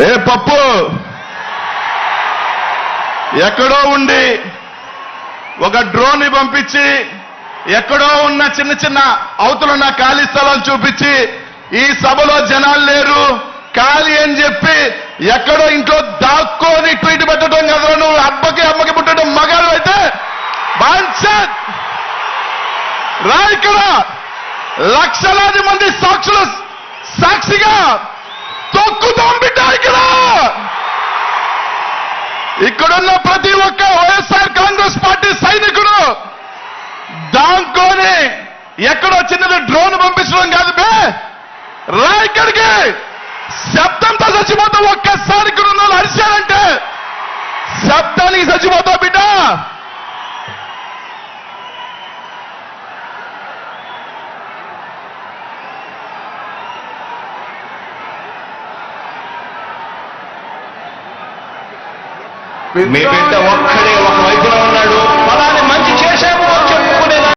ఏ పప్పు? ఎక్కడో ఉండి ఒక డ్రోన్ని పంపించి ఎక్కడో ఉన్న చిన్న చిన్న అవతలున్న ఖాళీ స్థలాలు చూపించి ఈ సభలో జనాలు లేరు ఖాళీ అని చెప్పి ఎక్కడో ఇంట్లో దాక్కోని ట్వీట్ పెట్టడం కదా నువ్వు? అబ్బకి అమ్మకి పుట్టడం మగాడు అయితే బాన్సత్ రా ఇక్కడ! లక్షలాది మంది సాక్షులు సాక్షిగా తొక్కుతాం బిడ్డ ఇక్కడ ఇక్కడున్న ప్రతి ఒక్క వైఎస్ఆర్ కాంగ్రెస్ పార్టీ సైనికుడు దాంకోని ఎక్కడో చిన్నది డ్రోన్ పంపించడం కాదు బే. రా ఇక్కడికి. శబ్దంతో చచ్చిపోతావు ఒక్కసారి ఇక్కడ ఉన్న వాళ్ళు అరిచారంటే శబ్దానికి చచ్చిపోతావు బిడ్డ. May pinta wakhade